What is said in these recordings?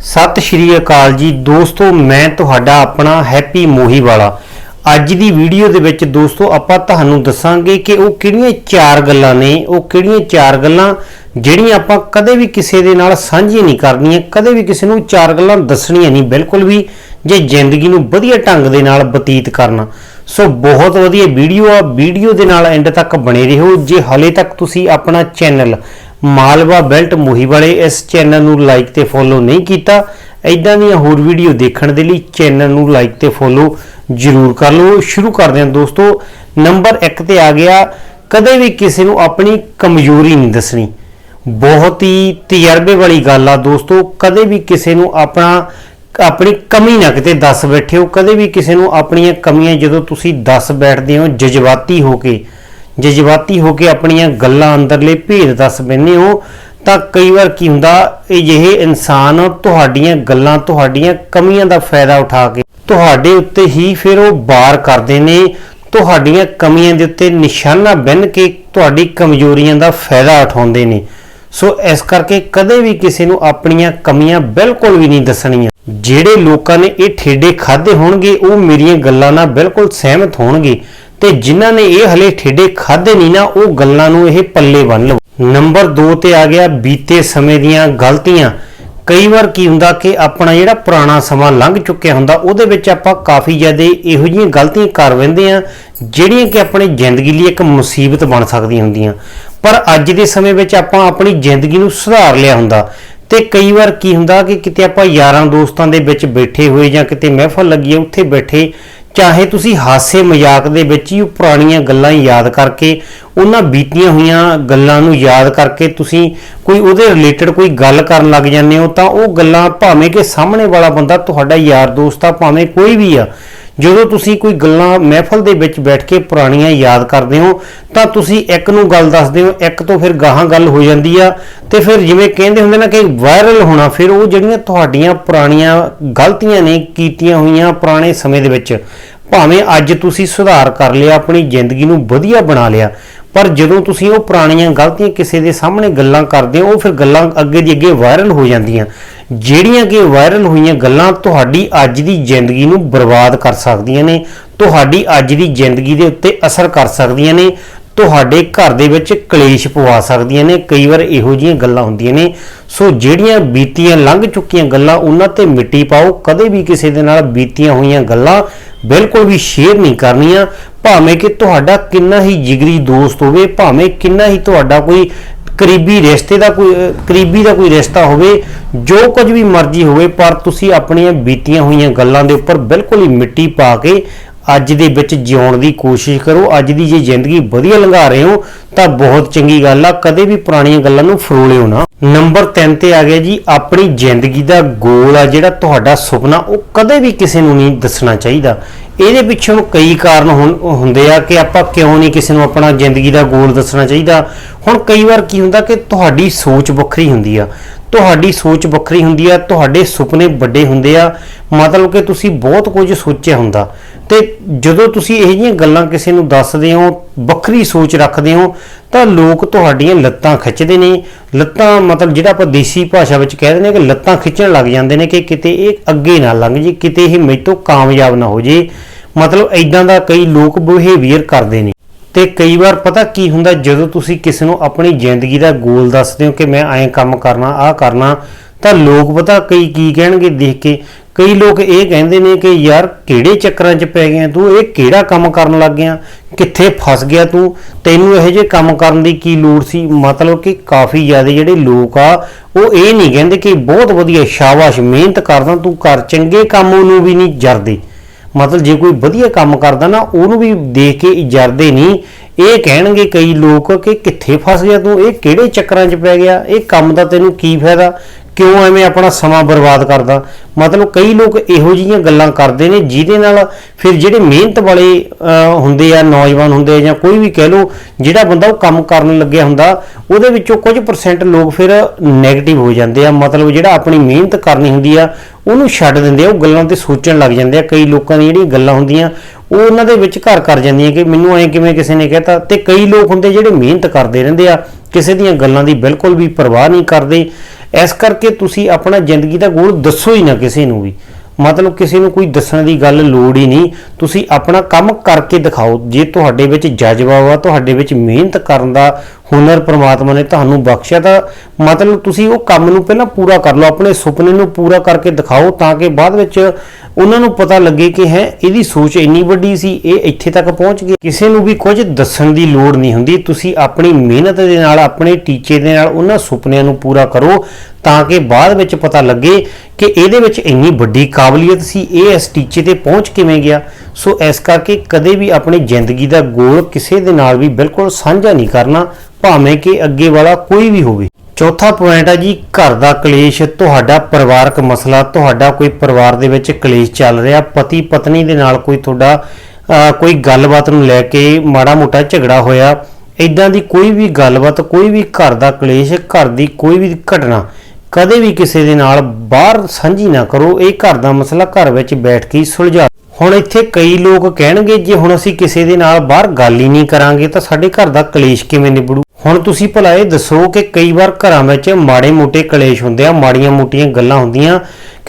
ਸਤਿ ਸ਼੍ਰੀ ਅਕਾਲ ਜੀ। ਦੋਸਤੋ, ਮੈਂ ਤੁਹਾਡਾ ਆਪਣਾ ਹੈਪੀ ਮੋਹੀ ਵਾਲਾ। ਅੱਜ ਦੀ ਵੀਡੀਓ ਦੇ ਵਿੱਚ ਦੋਸਤੋ, ਆਪਾਂ ਤੁਹਾਨੂੰ ਦੱਸਾਂਗੇ ਕਿ ਉਹ ਕਿਹੜੀਆਂ ਚਾਰ ਗੱਲਾਂ ਨੇ, ਉਹ ਕਿਹੜੀਆਂ ਚਾਰ ਗੱਲਾਂ ਜਿਹੜੀਆਂ ਆਪਾਂ ਕਦੇ ਵੀ ਕਿਸੇ ਦੇ ਨਾਲ ਸਾਂਝੀਆਂ ਨਹੀਂ ਕਰਨੀਆਂ, ਕਦੇ ਵੀ ਕਿਸੇ ਨੂੰ ਚਾਰ ਗੱਲਾਂ ਦੱਸਣੀਆਂ ਨਹੀਂ, ਬਿਲਕੁਲ ਵੀ ਜੇ ਜ਼ਿੰਦਗੀ ਨੂੰ ਵਧੀਆ ਢੰਗ ਦੇ ਨਾਲ ਬਤੀਤ ਕਰਨਾ। ਸੋ, ਬਹੁਤ ਵਧੀਆ ਵੀਡੀਓ ਆ। ਵੀਡੀਓ ਦੇ ਨਾਲ ਐਂਡ ਤੱਕ ਬਣੇ ਰਹੋ। ਜੇ ਹਲੇ ਤੱਕ ਤੁਸੀਂ ਆਪਣਾ ਚੈਨਲ ਮਾਲਵਾ ਬੈਲਟ ਮੋਹੀ ਵਾਲੇ ਇਸ ਚੈਨਲ ਨੂੰ ਲਾਈਕ ਤੇ ਫੋਲੋ ਨਹੀਂ ਕੀਤਾ। ਐਦਾਂ ਦੀਆਂ ਹੋਰ ਵੀਡੀਓ ਦੇਖਣ ਦੇ ਲਈ ਚੈਨਲ ਨੂੰ ਲਾਈਕ ਤੇ ਫੋਲੋ ਜ਼ਰੂਰ ਕਰ ਲਓ। ਸ਼ੁਰੂ ਕਰਦੇ ਹਾਂ ਦੋਸਤੋ। ਨੰਬਰ 1 ਤੇ ਆ ਗਿਆ, ਕਦੇ ਵੀ ਕਿਸੇ ਨੂੰ ਆਪਣੀ ਕਮਜ਼ੋਰੀ ਨਹੀਂ ਦੱਸਣੀ। ਬਹੁਤ ਹੀ ਤਜਰਬੇ ਵਾਲੀ ਗੱਲ ਆ ਦੋਸਤੋ। ਕਦੇ ਵੀ ਕਿਸੇ ਨੂੰ ਆਪਣਾ, ਆਪਣੀ ਕਮੀ ਨਾ ਕਿਤੇ ਦੱਸ ਬੈਠੇ ਹੋ। ਕਦੇ ਵੀ ਕਿਸੇ ਨੂੰ ਆਪਣੀਆਂ ਕਮੀਆਂ ਜਦੋਂ ਤੁਸੀਂ ਦੱਸ ਬੈਠਦੇ ਹੋ, ਜਜ਼ਬਾਤੀ ਹੋ ਕੇ। ਜਜ਼ਬਾਤੀ ਹੋ ਕੇ ਆਪਣੀਆਂ ਗੱਲਾਂ ਅੰਦਰਲੇ ਭੇਦ ਦੱਸ ਬੈਠੇ ਹੋ, ਤਾਂ ਕਈ ਵਾਰ ਕੀ ਹੁੰਦਾ, ਅਜਿਹੇ ਇਨਸਾਨ ਤੁਹਾਡੀਆਂ ਗੱਲਾਂ, ਤੁਹਾਡੀਆਂ ਕਮੀਆਂ ਦਾ ਫਾਇਦਾ ਉਠਾ ਕੇ ਤੁਹਾਡੇ ਉੱਤੇ ਹੀ ਫਿਰ ਉਹ ਵਾਰ ਕਰਦੇ ਨੇ, ਤੁਹਾਡੀਆਂ ਕਮੀਆਂ ਦੇ ਉੱਤੇ ਨਿਸ਼ਾਨਾ ਬੰਨ ਕੇ ਤੁਹਾਡੀ ਕਮਜ਼ੋਰੀਆਂ ਦਾ ਫਾਇਦਾ ਉਠਾਉਂਦੇ ਨੇ। ਸੋ ਇਸ ਕਰਕੇ ਕਦੇ ਵੀ ਕਿਸੇ ਨੂੰ ਆਪਣੀਆਂ ਕਮੀਆਂ ਬਿਲਕੁਲ ਵੀ ਨਹੀਂ ਦੱਸਣੀਆਂ। ਜਿਹੜੇ ਲੋਕਾਂ ਨੇ ਇਹ ਠੇਡੇ ਖਾਦੇ ਹੋਣਗੇ, ਉਹ ਮੇਰੀਆਂ ਗੱਲਾਂ ਨਾਲ ਬਿਲਕੁਲ ਸਹਿਮਤ ਹੋਣਗੇ। ਤੇ ਜਿਨ੍ਹਾਂ ਨੇ ਇਹ ਹਲੇ ਠੇਡੇ ਖਾਦੇ ਨਹੀਂ ਨਾ, ਉਹ ਗੱਲਾਂ ਨੂੰ ਇਹ ਪੱਲੇ ਬੰਨ ਲਓ ਨੰਬਰ 2 ਤੇ ਆ ਗਿਆ ਬੀਤੇ ਸਮੇਂ ਦੀਆਂ ਗਲਤੀਆਂ। ਕਈ ਵਾਰ ਕੀ ਹੁੰਦਾ ਕਿ ਆਪਣਾ ਜਿਹੜਾ ਪੁਰਾਣਾ ਸਮਾਂ ਲੰਘ ਚੁੱਕਿਆ ਹੁੰਦਾ, ਉਹਦੇ ਵਿੱਚ ਆਪਾਂ ਕਾਫੀ ਜ਼ਿਆਦਾ ਇਹੋ ਜਿਹੀਆਂ ਗਲਤੀਆਂ ਕਰ ਬੈਂਦੇ ਆ ਜਿਹੜੀਆਂ ਕਿ ਆਪਣੀ ਜ਼ਿੰਦਗੀ ਲਈ ਇੱਕ ਮੁਸੀਬਤ ਬਣ ਸਕਦੀਆਂ ਹੁੰਦੀਆਂ। ਪਰ ਅੱਜ ਦੇ ਸਮੇਂ ਵਿੱਚ ਆਪਾਂ ਆਪਣੀ ਜ਼ਿੰਦਗੀ ਨੂੰ ਸੁਧਾਰ ਲਿਆ ਹੁੰਦਾ। ਤੇ ਕਈ ਵਾਰ ਕੀ ਹੁੰਦਾ ਕਿ ਕਿਤੇ ਆਪਾਂ ਯਾਰਾਂ ਦੋਸਤਾਂ ਦੇ ਵਿੱਚ ਬੈਠੇ ਹੋਏ ਜਾਂ ਕਿਤੇ ਮਹਿਫਲ ਲੱਗੀ ਹੈ ਉੱਥੇ ਬੈਠੇ ਚਾਹੇ ਤੁਸੀਂ ਹਾਸੇ ਮਜ਼ਾਕ ਦੇ ਵਿੱਚ ਹੀ ਉਹ ਪੁਰਾਣੀਆਂ ਗੱਲਾਂ ਯਾਦ ਕਰਕੇ, ਉਹਨਾਂ ਬੀਤੀਆਂ ਹੋਈਆਂ ਗੱਲਾਂ ਨੂੰ ਯਾਦ ਕਰਕੇ ਤੁਸੀਂ ਕੋਈ ਉਹਦੇ ਰਿਲੇਟਡ ਕੋਈ ਗੱਲ ਕਰਨ ਲੱਗ ਜਾਂਦੇ ਹੋ, ਤਾਂ ਉਹ ਗੱਲਾਂ ਭਾਵੇਂ ਕਿ ਸਾਹਮਣੇ ਵਾਲਾ ਬੰਦਾ ਤੁਹਾਡਾ ਯਾਰ ਦੋਸਤ ਆ, ਭਾਵੇਂ ਕੋਈ ਵੀ ਆ ਜਦੋਂ ਤੁਸੀਂ ਕੋਈ ਗੱਲਾਂ ਮਹਿਫਲ ਦੇ ਵਿੱਚ ਬੈਠ ਕੇ ਪੁਰਾਣੀਆਂ ਯਾਦ ਕਰਦੇ ਹੋ, ਤਾਂ ਤੁਸੀਂ ਇੱਕ ਨੂੰ ਗੱਲ ਦੱਸਦੇ ਹੋ, ਇੱਕ ਤੋਂ ਫਿਰ ਗਾਹਾਂ ਗੱਲ ਹੋ ਜਾਂਦੀ ਆ, ਤੇ ਫਿਰ ਜਿਵੇਂ ਕਹਿੰਦੇ ਹੁੰਦੇ ਨਾ ਕਿ ਵਾਇਰਲ ਹੋਣਾ, ਫਿਰ ਉਹ ਜਿਹੜੀਆਂ ਤੁਹਾਡੀਆਂ ਪੁਰਾਣੀਆਂ ਗਲਤੀਆਂ ਨੇ ਕੀਤੀਆਂ ਹੋਈਆਂ ਪੁਰਾਣੇ ਸਮੇਂ ਦੇ ਵਿੱਚ, ਭਾਵੇਂ ਅੱਜ ਤੁਸੀਂ ਸੁਧਾਰ ਕਰ ਲਿਆ, ਆਪਣੀ ਜ਼ਿੰਦਗੀ ਨੂੰ ਵਧੀਆ ਬਣਾ ਲਿਆ ਪਰ ਜਦੋਂ ਤੁਸੀਂ ਉਹ ਪੁਰਾਣੀਆਂ ਗਲਤੀਆਂ ਕਿਸੇ ਦੇ ਸਾਹਮਣੇ ਗੱਲਾਂ ਕਰਦੇ ਹੋ, ਉਹ ਫਿਰ ਗੱਲਾਂ ਅੱਗੇ ਦੀ ਅੱਗੇ ਵਾਇਰਲ ਹੋ ਜਾਂਦੀਆਂ। ਜਿਹੜੀਆਂ ਕਿ ਵਾਇਰਲ ਹੋਈਆਂ ਗੱਲਾਂ ਤੁਹਾਡੀ ਅੱਜ ਦੀ ਜ਼ਿੰਦਗੀ ਨੂੰ ਬਰਬਾਦ ਕਰ ਸਕਦੀਆਂ ਨੇ, ਤੁਹਾਡੀ ਅੱਜ ਦੀ ਜ਼ਿੰਦਗੀ ਦੇ ਉੱਤੇ ਅਸਰ ਕਰ ਸਕਦੀਆਂ ਨੇ, ਤੁਹਾਡੇ ਘਰ ਦੇ ਵਿੱਚ ਕਲੇਸ਼ ਪਵਾ ਸਕਦੀਆਂ ਨੇ, ਕਈ ਵਾਰ ਇਹੋ ਜਿਹੀਆਂ ਗੱਲਾਂ ਹੁੰਦੀਆਂ ਨੇ। ਸੋ ਜਿਹੜੀਆਂ ਬੀਤੀਆਂ ਲੰਘ ਚੁੱਕੀਆਂ ਗੱਲਾਂ, ਉਹਨਾਂ ਤੇ ਮਿੱਟੀ ਪਾਓ। ਕਦੇ ਵੀ ਕਿਸੇ ਦੇ ਨਾਲ ਬੀਤੀਆਂ ਹੋਈਆਂ ਗੱਲਾਂ ਬਿਲਕੁਲ ਵੀ ਸ਼ੇਅਰ ਨਹੀਂ ਕਰਨੀਆਂ। ਭਾਵੇਂ ਕਿ ਤੁਹਾਡਾ ਕਿੰਨਾ ਹੀ ਜਿਗਰੀ ਦੋਸਤ ਹੋਵੇ, ਭਾਵੇਂ ਕਿੰਨਾ ਹੀ ਤੁਹਾਡਾ ਕੋਈ ਕਰੀਬੀ ਰਿਸ਼ਤੇ ਦਾ ਕੋਈ ਕਰੀਬੀ ਦਾ ਕੋਈ ਰਿਸ਼ਤਾ ਹੋਵੇ, ਜੋ ਕੁਝ ਵੀ ਮਰਜ਼ੀ ਹੋਵੇ, ਪਰ ਤੁਸੀਂ ਆਪਣੀਆਂ ਬੀਤੀਆਂ ਹੋਈਆਂ ਗੱਲਾਂ ਦੇ ਉੱਪਰ ਬਿਲਕੁਲ ਹੀ ਮਿੱਟੀ ਪਾ ਕੇ ਅੱਜ ਦੇ ਵਿੱਚ ਜਿਉਣ ਦੀ ਕੋਸ਼ਿਸ਼ ਕਰੋ। ਅੱਜ ਦੀ ਜੇ ਜ਼ਿੰਦਗੀ ਵਧੀਆ ਲੰਘਾ ਰਹੇ ਹੋ, ਤਾਂ ਬਹੁਤ ਚੰਗੀ ਗੱਲ ਆ। ਕਦੇ ਵੀ ਪੁਰਾਣੀਆਂ ਗੱਲਾਂ ਨੂੰ ਫਰੋਲਿਓ ਨਾ। ਨੰਬਰ 3 ਤੇ ਆ ਗਿਆ ਜੀ, ਆਪਣੀ ਜ਼ਿੰਦਗੀ ਦਾ ਗੋਲ ਆ ਜਿਹੜਾ ਤੁਹਾਡਾ ਸੁਪਨਾ, ਉਹ ਕਦੇ ਵੀ ਕਿਸੇ ਨੂੰ ਨਹੀਂ ਦੱਸਣਾ ਚਾਹੀਦਾ। ਇਹਦੇ ਪਿੱਛੇ ਕਈ ਕਾਰਨ ਹੁੰਦੇ ਆ ਕਿ ਆਪਾਂ ਕਿਉਂ ਨਹੀਂ ਕਿਸੇ ਨੂੰ ਆਪਣਾ ਜ਼ਿੰਦਗੀ ਦਾ ਗੋਲ ਦੱਸਣਾ ਚਾਹੀਦਾ। ਹੁਣ ਕਈ ਵਾਰ ਕੀ ਹੁੰਦਾ ਕਿ ਤੁਹਾਡੀ ਸੋਚ ਵੱਖਰੀ ਹੁੰਦੀ ਆ, ਤੁਹਾਡੀ ਸੋਚ ਵੱਖਰੀ ਹੁੰਦੀ ਆ, ਤੁਹਾਡੇ ਸੁਪਨੇ ਵੱਡੇ ਹੁੰਦੇ ਆ, ਮਤਲਬ ਕਿ ਤੁਸੀਂ ਬਹੁਤ ਕੁਝ ਸੋਚਿਆ ਹੁੰਦਾ। ਤੇ ਜਦੋਂ ਤੁਸੀਂ ਇਹ ਜਿਹੀਆਂ ਗੱਲਾਂ ਕਿਸੇ ਨੂੰ ਦੱਸਦੇ ਹੋ, ਵੱਖਰੀ ਸੋਚ ਰੱਖਦੇ ਹੋ, ਤਾਂ ਲੋਕ ਤੁਹਾਡੀਆਂ ਲੱਤਾਂ ਖਿੱਚਦੇ ਨੇ। ਲੱਤਾਂ ਮਤਲਬ ਜਿਹੜਾ ਆਪਾਂ ਦੇਸੀ ਭਾਸ਼ਾ ਵਿੱਚ ਕਹਿ ਦਿੰਦੇ ਨੇ ਕਿ ਲੱਤਾਂ ਖਿੱਚਣ ਲੱਗ ਜਾਂਦੇ ਨੇ ਕਿ ਕਿਤੇ ਇਹ ਅੱਗੇ ਨਾ ਲੰਘ ਜੇ, ਕਿਤੇ ਇਹ ਮੇਰੇ ਤੋਂ ਕਾਮਯਾਬ ਨਾ ਹੋ ਜੇ। ਮਤਲਬ ਐਦਾਂ ਦਾ ਕਈ ਲੋਕ ਬਿਹੇਵੀਅਰ ਕਰਦੇ ਨੇ। ਤੇ ਕਈ ਵਾਰ ਪਤਾ ਕੀ ਹੁੰਦਾ, ਜਦੋਂ ਤੁਸੀਂ ਕਿਸੇ ਨੂੰ ਆਪਣੀ ਜ਼ਿੰਦਗੀ ਦਾ ਗੋਲ ਦੱਸਦੇ ਹੋ ਕਿ ਮੈਂ ਐਂ ਕੰਮ ਕਰਨਾ, ਆਹ ਕਰਨਾ, ਤਾਂ ਲੋਕ ਪਤਾ ਕਈ ਕੀ ਕਹਿਣਗੇ ਦੇਖ ਕੇ। ਕਈ ਲੋਕ ਇਹ ਕਹਿੰਦੇ ਨੇ ਕਿ ਯਾਰ ਕਿਹੜੇ ਚੱਕਰਾਂ 'ਚ ਪੈ ਗਿਆ ਤੂੰ, ਇਹ ਕਿਹੜਾ ਕੰਮ ਕਰਨ ਲੱਗ ਗਿਆ? ਕਿੱਥੇ ਫਸ ਗਿਆ ਤੂੰ? ਤੈਨੂੰ ਇਹੋ ਜਿਹੇ ਕੰਮ ਕਰਨ ਦੀ ਕੀ ਲੋੜ ਸੀ? ਮਤਲਬ ਕਿ ਕਾਫੀ ਜ਼ਿਆਦਾ ਜਿਹੜੇ ਲੋਕ ਆ, ਉਹ ਇਹ ਨਹੀਂ ਕਹਿੰਦੇ ਕਿ ਬਹੁਤ ਵਧੀਆ ਸ਼ਾਬਾਸ਼, ਮਿਹਨਤ ਕਰਦਾ ਤੂੰ ਕਰ ਚੰਗੇ ਕੰਮ ਨੂੰ ਵੀ ਨਹੀਂ ਜਰਦੇ। ਮਤਲਬ ਜੇ ਕੋਈ ਵਧੀਆ ਕੰਮ ਕਰਦਾ ਨਾ, ਉਹਨੂੰ ਵੀ ਦੇਖ ਕੇ ਜਰਦੇ ਨਹੀਂ। ਇਹ ਕਹਿਣਗੇ ਕਈ ਲੋਕ ਕਿ ਕਿੱਥੇ ਫਸ ਗਿਆ ਤੂੰ, ਇਹ ਕਿਹੜੇ ਚੱਕਰਾਂ 'ਚ ਪੈ ਗਿਆ, ਇਹ ਕੰਮ ਦਾ ਤੈਨੂੰ ਕੀ ਫਾਇਦਾ? ਕਿਉਂ ਐਵੇਂ ਆਪਣਾ ਸਮਾਂ ਬਰਬਾਦ ਕਰਦਾ? ਮਤਲਬ ਕਈ ਲੋਕ ਇਹੋ ਜਿਹੀਆਂ ਗੱਲਾਂ ਕਰਦੇ ਨੇ ਜਿਹਦੇ ਨਾਲ ਫਿਰ ਜਿਹੜੇ ਮਿਹਨਤ ਵਾਲੇ ਹੁੰਦੇ ਆ, ਨੌਜਵਾਨ ਹੁੰਦੇ ਆ ਜਾਂ ਕੋਈ ਵੀ ਕਹਿ ਲੋ ਜਿਹੜਾ ਬੰਦਾ ਉਹ ਕੰਮ ਕਰਨ ਲੱਗਿਆ ਹੁੰਦਾ, ਉਹਦੇ ਵਿੱਚੋਂ ਕੁਝ ਪਰਸੈਂਟ ਲੋਕ ਫਿਰ 네ਗੇਟਿਵ ਹੋ ਜਾਂਦੇ ਆ। ਮਤਲਬ ਜਿਹੜਾ ਆਪਣੀ ਮਿਹਨਤ ਕਰਨੀ ਹੁੰਦੀ ਆ, ਉਹਨੂੰ ਛੱਡ ਦਿੰਦੇ ਆ, ਉਹ ਗੱਲਾਂ ਤੇ ਸੋਚਣ ਲੱਗ ਜਾਂਦੇ ਆ। ਕਈ ਲੋਕਾਂ ਦੀਆਂ ਜਿਹੜੀਆਂ ਗੱਲਾਂ ਹੁੰਦੀਆਂ, ਉਹ ਉਹਨਾਂ ਦੇ ਵਿੱਚ ਘਰ ਕਰ ਜਾਂਦੀਆਂ ਕਿ ਮੈਨੂੰ ਐਂ ਕਿਵੇਂ ਕਿਸੇ ਨੇ ਕਹਿਤਾ। ਤੇ ਕਈ ਲੋਕ ਹੁੰਦੇ ਜਿਹੜੇ ਮਿਹਨਤ ਕਰਦੇ ਰਹਿੰਦੇ ਆ, ਕਿਸੇ ਦੀਆਂ ਗੱਲਾਂ ਦੀ ਬਿਲਕੁਲ ਵੀ ਪਰਵਾਹ ਨਹੀਂ ਕਰਦੇ। ਇਸ ਕਰਕੇ ਤੁਸੀਂ ਆਪਣਾ ਜ਼ਿੰਦਗੀ ਦਾ ਗੋਲ ਦੱਸੋ ਹੀ ਨਾ ਕਿਸੇ ਨੂੰ ਵੀ। ਮਤਲਬ ਕਿਸੇ ਨੂੰ ਕੋਈ ਦੱਸਣ ਦੀ ਗੱਲ ਲੋੜ ਹੀ ਨਹੀਂ। ਤੁਸੀਂ ਆਪਣਾ ਕੰਮ ਕਰਕੇ ਦਿਖਾਓ। ਜੇ ਤੁਹਾਡੇ ਵਿੱਚ ਜਜ਼ਬਾ ਵਾ, ਤੁਹਾਡੇ ਵਿੱਚ ਮਿਹਨਤ ਕਰਨ ਦਾ ਹੁਨਰ ਪ੍ਰਮਾਤਮਾ ਨੇ ਤੁਹਾਨੂੰ ਬਖਸ਼ਿਆ ਤਾਂ ਮਤਲਬ ਤੁਸੀਂ ਉਹ ਕੰਮ ਨੂੰ ਪਹਿਲਾਂ ਪੂਰਾ ਕਰ ਲਓ, ਆਪਣੇ ਸੁਪਨੇ ਨੂੰ ਪੂਰਾ ਕਰਕੇ ਦਿਖਾਓ ਤਾਂ ਕਿ ਬਾਅਦ ਵਿੱਚ ਉਹਨਾਂ ਨੂੰ ਪਤਾ ਲੱਗੇ ਕਿ ਹੈ, ਇਹਦੀ ਸੋਚ ਇੰਨੀ ਵੱਡੀ ਸੀ, ਇਹ ਇੱਥੇ ਤੱਕ ਪਹੁੰਚ ਗਿਆ ਕਿਸੇ ਨੂੰ ਵੀ ਕੁਝ ਦੱਸਣ ਦੀ ਲੋੜ ਨਹੀਂ ਹੁੰਦੀ, ਤੁਸੀਂ ਆਪਣੀ ਮਿਹਨਤ ਦੇ ਨਾਲ, ਆਪਣੇ ਟੀਚੇ ਦੇ ਨਾਲ ਉਹਨਾਂ ਸੁਪਨਿਆਂ ਨੂੰ ਪੂਰਾ ਕਰੋ ਤਾਂ ਕਿ ਬਾਅਦ ਵਿੱਚ ਪਤਾ ਲੱਗੇ ਕਿ ਇਹਦੇ ਵਿੱਚ ਇੰਨੀ ਵੱਡੀ ਕਾਬਲੀਅਤ ਸੀ, ਇਹ ਇਸ ਟੀਚੇ ਤੇ ਪਹੁੰਚ ਕਿਵੇਂ ਗਿਆ। ਸੋ ਇਸ ਕਰਕੇ ਕਦੇ ਵੀ ਆਪਣੀ ਜ਼ਿੰਦਗੀ ਦਾ ਗੋਲ ਕਿਸੇ ਦੇ ਨਾਲ ਵੀ ਬਿਲਕੁਲ ਸਾਂਝਾ ਨਹੀਂ ਕਰਨਾ ਭਾਵੇਂ ਕਿ ਅੱਗੇ ਵਾਲਾ ਕੋਈ ਵੀ ਹੋਵੇ। ਚੌਥਾ ਪੁਆਇੰਟ ਆ ਜੀ, ਘਰ ਦਾ ਕਲੇਸ਼, ਤੁਹਾਡਾ ਪਰਿਵਾਰਕ ਮਸਲਾ, ਤੁਹਾਡਾ ਕੋਈ ਪਰਿਵਾਰ ਦੇ ਵਿੱਚ ਕਲੇਸ਼ ਚੱਲ ਰਿਹਾ, ਪਤੀ ਪਤਨੀ ਦੇ ਨਾਲ ਕੋਈ ਤੁਹਾਡਾ ਕੋਈ ਗੱਲਬਾਤ ਨੂੰ ਲੈ ਕੇ ਮਾੜਾ ਮੋਟਾ ਝਗੜਾ ਹੋਇਆ ਇਦਾਂ ਦੀ ਕੋਈ ਵੀ ਗੱਲਬਾਤ, ਕੋਈ ਵੀ ਘਰ ਦਾ ਕਲੇਸ਼, ਘਰ ਦੀ ਕੋਈ ਵੀ ਘਟਨਾ, ਕਦੇ ਵੀ ਕਿਸੇ ਦੇ ਨਾਲ ਬਾਹਰ ਸਾਂਝੀ ਨਾ ਕਰੋ, ਇਹ ਘਰ ਦਾ ਮਸਲਾ ਘਰ ਵਿੱਚ ਬੈਠ ਕੇ ਹੀ ਸੁਲਝਾ। ਹੁਣ ਇੱਥੇ ਕਈ ਲੋਕ ਕਹਿਣਗੇ, ਜੇ ਹੁਣ ਅਸੀਂ ਕਿਸੇ ਦੇ ਨਾਲ ਬਾਹਰ ਗੱਲ ਹੀ ਨਹੀਂ ਕਰਾਂਗੇ, ਤਾਂ ਸਾਡੇ ਘਰ ਦਾ ਕਲੇਸ਼ ਕਿਵੇਂ ਨਿਬੜੂ? ਹੁਣ ਤੁਸੀਂ ਭਲਾ ਇਹ ਦੱਸੋ ਕਿ ਕਈ ਵਾਰ ਘਰਾਂ ਵਿੱਚ ਮਾੜੇ ਮੋਟੇ ਕਲੇਸ਼ ਹੁੰਦੇ ਆ, ਮਾੜੀਆਂ ਮੋਟੀਆਂ ਗੱਲਾਂ ਹੁੰਦੀਆਂ।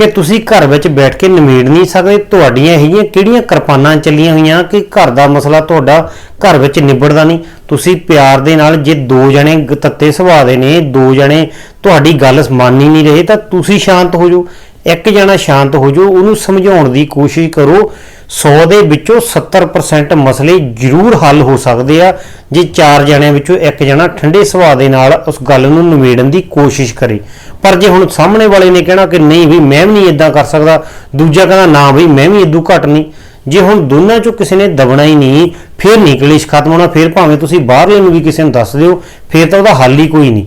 ਕਿ ਤੁਸੀਂ ਘਰ ਵਿੱਚ ਬੈਠ ਕੇ ਨਿਮੇੜ ਨਹੀਂ ਸਕਦੇ, ਤੁਹਾਡੀਆਂ ਇਹੀਆਂ ਕਿਹੜੀਆਂ ਕਿਰਪਾਨਾਂ ਚੱਲੀਆਂ ਹੋਈਆਂ ਕਿ ਘਰ ਦਾ ਮਸਲਾ ਤੁਹਾਡਾ ਘਰ ਵਿੱਚ ਨਿਬੜਦਾ ਨਹੀਂ? ਤੁਸੀਂ ਪਿਆਰ ਦੇ ਨਾਲ ਜੇ ਦੋ ਜਣੇ ਤੱਤੇ ਸੁਭਾਅ ਦੇ ਨੇ, ਦੋ ਜਣੇ ਤੁਹਾਡੀ ਗੱਲ ਮੰਨ ਹੀ ਨਹੀਂ ਰਹੇ, ਤਾਂ ਤੁਸੀਂ ਸ਼ਾਂਤ ਹੋ ਜਾਓ। ਇੱਕ ਜਣਾ ਸ਼ਾਂਤ ਹੋ ਜਾਓ, ਉਹਨੂੰ ਸਮਝਾਉਣ ਦੀ ਕੋਸ਼ਿਸ਼ ਕਰੋ। 100 ਦੇ ਵਿੱਚੋਂ 70% ਮਸਲੇ ਜ਼ਰੂਰ ਹੱਲ ਹੋ ਸਕਦੇ ਆ। ਜੇ ਚਾਰ ਜਣਿਆਂ ਵਿੱਚੋਂ ਇੱਕ ਜਣਾ ਠੰਡੇ ਸੁਭਾਅ ਦੇ ਨਾਲ ਉਸ ਗੱਲ ਨੂੰ ਨਿਬੇੜਨ ਦੀ ਕੋਸ਼ਿਸ਼ ਕਰੇ। ਪਰ ਜੇ ਹੁਣ ਸਾਹਮਣੇ ਵਾਲੇ ਨੇ ਕਹਿਣਾ ਕਿ ਨਹੀਂ ਵੀ ਮੈਂ ਵੀ ਨਹੀਂ ਇਦਾਂ ਕਰ ਸਕਦਾ। ਦੂਜਾ ਕਹਿੰਦਾ, ਨਾ ਵੀ ਮੈਂ ਵੀ ਇਦੋਂ ਘੱਟ ਨਹੀਂ। ਜੇ ਹੁਣ ਦੋਨਾਂ ਚੋਂ ਕਿਸੇ ਨੇ ਦਬਣਾ ਹੀ ਨਹੀਂ, ਫਿਰ ਨਹੀਂ ਕਲੇਸ਼ ਖਤਮ ਹੋਣਾ, ਫਿਰ ਭਾਵੇਂ ਤੁਸੀਂ ਬਾਹਰਲੇ ਨੂੰ ਵੀ ਕਿਸੇ ਨੂੰ ਦੱਸ ਦਿਓ, ਫਿਰ ਤਾਂ ਉਹਦਾ ਹੱਲ ਹੀ ਕੋਈ ਨਹੀਂ।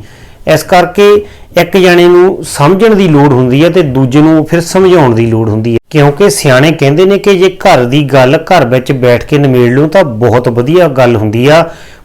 ਇਸ ਕਰਕੇ ਇੱਕ ਜਣੇ ਨੂੰ ਸਮਝਣ ਦੀ ਲੋੜ ਹੁੰਦੀ ਹੈ ਤੇ ਦੂਜੇ ਨੂੰ ਫਿਰ ਸਮਝਾਉਣ ਦੀ ਲੋੜ ਹੁੰਦੀ ਹੈ। ਕਿਉਂਕਿ ਸਿਆਣੇ ਕਹਿੰਦੇ ਨੇ ਕਿ ਜੇ ਘਰ ਦੀ ਗੱਲ ਘਰ ਵਿੱਚ ਬੈਠ ਕੇ ਨਿਮੇੜ ਲਓ ਤਾਂ ਬਹੁਤ ਵਧੀਆ ਗੱਲ ਹੁੰਦੀ ਆ।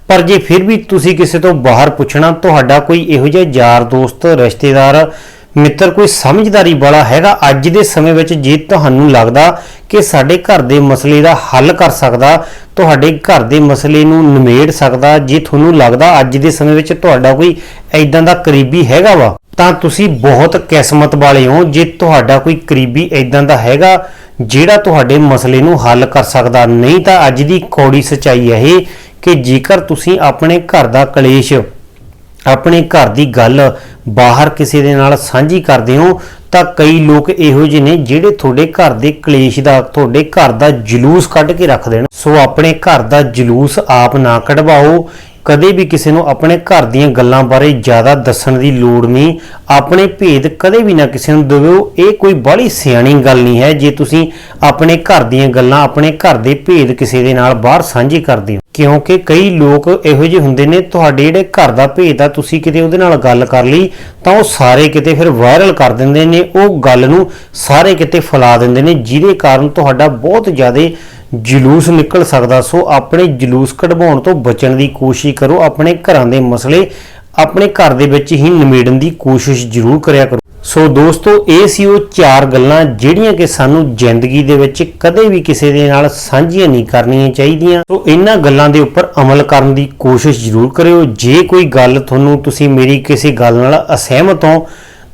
ਪਰ ਜੇ ਫਿਰ ਵੀ ਤੁਸੀਂ ਕਿਸੇ ਤੋਂ ਬਾਹਰ ਪੁੱਛਣਾ, ਤੁਹਾਡਾ ਕੋਈ ਇਹੋ ਜਿਹਾ ਯਾਰ, ਦੋਸਤ, ਰਿਸ਼ਤੇਦਾਰ ਮਿੱਤਰ, ਕੋਈ ਸਮਝਦਾਰੀ ਵਾਲਾ ਹੈਗਾ? ਅੱਜ ਦੇ ਸਮੇਂ ਵਿੱਚ ਜੇ ਤੁਹਾਨੂੰ ਲੱਗਦਾ ਕਿ ਸਾਡੇ ਘਰ ਦੇ ਮਸਲੇ ਦਾ ਹੱਲ ਕਰ ਸਕਦਾ, ਤੁਹਾਡੇ ਘਰ ਦੇ ਮਸਲੇ ਨੂੰ ਨਿਮੇੜ ਸਕਦਾ, ਜੇ ਤੁਹਾਨੂੰ ਲੱਗਦਾ ਅੱਜ ਦੇ ਸਮੇਂ ਵਿੱਚ ਤੁਹਾਡਾ ਕੋਈ ਐਦਾਂ ਦਾ ਕਰੀਬੀ ਹੈਗਾ ਵਾ, ਤਾਂ ਤੁਸੀਂ ਬਹੁਤ ਕਿਸਮਤ ਵਾਲੇ ਹੋ। ਜੇ ਤੁਹਾਡਾ ਕੋਈ ਕਰੀਬੀ ਐਦਾਂ ਦਾ ਹੈਗਾ, ਜਿਹੜਾ ਤੁਹਾਡੇ ਮਸਲੇ ਨੂੰ ਹੱਲ ਕਰ ਸਕਦਾ, ਨਹੀਂ ਤਾਂ ਅੱਜ ਦੀ ਕੌੜੀ ਸਚਾਈ ਹੈ ਇਹ ਕਿ ਜੇਕਰ ਤੁਸੀਂ ਆਪਣੇ ਘਰ ਦਾ ਕਲੇਸ਼ ਆਪਣੇ ਘਰ ਦੀ ਗੱਲ ਬਾਹਰ ਕਿਸੇ ਦੇ ਨਾਲ ਸਾਂਝੀ ਕਰਦੇ ਹੋ, ਤਾਂ ਕਈ ਲੋਕ ਇਹੋ ਜਿਹੇ ਨੇ ਜਿਹੜੇ ਤੁਹਾਡੇ ਘਰ ਦੇ ਕਲੇਸ਼ ਦਾ, ਤੁਹਾਡੇ ਘਰ ਦਾ ਜਲੂਸ ਕੱਢ ਕੇ ਰੱਖ ਦੇਣ। ਸੋ ਆਪਣੇ ਘਰ ਦਾ ਜਲੂਸ ਆਪ ਨਾ ਕਢਵਾਓ। ਕਦੇ ਵੀ ਕਿਸੇ ਨੂੰ ਆਪਣੇ ਘਰ ਦੀਆਂ ਗੱਲਾਂ ਬਾਰੇ ਜ਼ਿਆਦਾ ਦੱਸਣ ਦੀ ਲੋੜ ਨਹੀਂ। ਆਪਣੇ ਭੇਦ ਕਦੇ ਵੀ ਨਾ ਕਿਸੇ ਨੂੰ ਦਿਓ ਇਹ ਕੋਈ ਬੜੀ ਸਿਆਣੀ ਗੱਲ ਨਹੀਂ ਹੈ। ਜੇ ਤੁਸੀਂ ਆਪਣੇ ਘਰ ਦੀਆਂ ਗੱਲਾਂ, ਆਪਣੇ ਘਰ ਦੇ ਭੇਦ ਕਿਸੇ ਦੇ ਨਾਲ ਬਾਹਰ ਸਾਂਝੇ ਕਰਦੇ ਹੋ ਕਿਉਂਕਿ ਕਈ ਲੋਕ ਇਹੋ ਜਿਹੇ ਹੁੰਦੇ ਨੇ, ਤੁਹਾਡੇ ਜਿਹੜੇ ਘਰ ਦਾ ਭੇਦ ਆ, ਤੁਸੀਂ ਕਿਤੇ ਉਹਦੇ ਨਾਲ ਗੱਲ ਕਰ ਲਈ, ਤਾਂ ਉਹ ਸਾਰੇ ਕਿਤੇ ਫਿਰ ਵਾਇਰਲ ਕਰ ਦਿੰਦੇ ਨੇ, ਉਹ ਗੱਲ ਨੂੰ ਸਾਰੇ ਕਿਤੇ ਫੈਲਾ ਦਿੰਦੇ ਨੇ, ਜਿਹਦੇ ਕਾਰਨ ਤੁਹਾਡਾ ਬਹੁਤ ਜ਼ਿਆਦਾ ਜਲੂਸ ਨਿਕਲ ਸਕਦਾ। ਸੋ ਆਪਣੇ ਜਲੂਸ ਕਢਵਾਉਣ ਤੋਂ ਬਚਣ ਦੀ ਕੋਸ਼ਿਸ਼ ਕਰੋ, ਆਪਣੇ ਘਰਾਂ ਦੇ ਮਸਲੇ ਆਪਣੇ ਘਰ ਦੇ ਵਿੱਚ ਹੀ ਨਿਮੇੜਨ ਦੀ ਕੋਸ਼ਿਸ਼ ਜ਼ਰੂਰ ਕਰਿਆ ਕਰੋ। ਸੋ ਦੋਸਤੋ, ਇਹ ਸੀ ਉਹ ਚਾਰ ਗੱਲਾਂ ਜਿਹੜੀਆਂ ਕਿ ਸਾਨੂੰ ਜ਼ਿੰਦਗੀ ਦੇ ਵਿੱਚ ਕਦੇ ਵੀ ਕਿਸੇ ਦੇ ਨਾਲ ਸਾਂਝੀਆਂ ਨਹੀਂ ਕਰਨੀਆਂ ਚਾਹੀਦੀਆਂ। ਸੋ ਇਹਨਾਂ ਗੱਲਾਂ ਦੇ ਉੱਪਰ ਅਮਲ ਕਰਨ ਦੀ ਕੋਸ਼ਿਸ਼ ਜ਼ਰੂਰ ਕਰਿਓ। ਜੇ ਕੋਈ ਗੱਲ ਤੁਹਾਨੂੰ ਤੁਸੀਂ ਮੇਰੀ ਕਿਸੇ ਗੱਲ ਨਾਲ ਅਸਹਿਮਤ ਹੋ,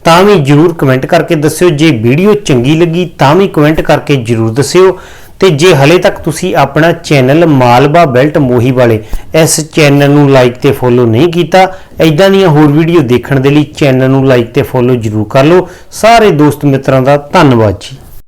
ਤਾਂ ਵੀ ਜਰੂਰ ਕਮੈਂਟ ਕਰਕੇ ਦੱਸਿਓ। ਜੇ ਵੀਡੀਓ ਚੰਗੀ ਲੱਗੀ, ਤਾਂ ਵੀ ਕਮੈਂਟ ਕਰਕੇ ਜਰੂਰ ਦੱਸਿਓ। ਤੇ ਜੇ ਹਲੇ ਤੱਕ ਤੁਸੀਂ ਆਪਣਾ ਚੈਨਲ ਮਾਲਵਾ ਬੈਲਟ ਮੋਹੀ ਵਾਲੇ ਇਸ ਚੈਨਲ ਨੂੰ ਲਾਈਕ ਤੇ ਫੋਲੋ ਨਹੀਂ ਕੀਤਾ ਐਦਾਂ ਦੀਆਂ ਹੋਰ ਵੀਡੀਓ ਦੇਖਣ ਦੇ ਲਈ ਚੈਨਲ ਨੂੰ ਲਾਈਕ ਤੇ ਫੋਲੋ ਜਰੂਰ ਕਰ ਲਓ। ਸਾਰੇ ਦੋਸਤ ਮਿੱਤਰਾਂ ਦਾ ਧੰਨਵਾਦ ਜੀ।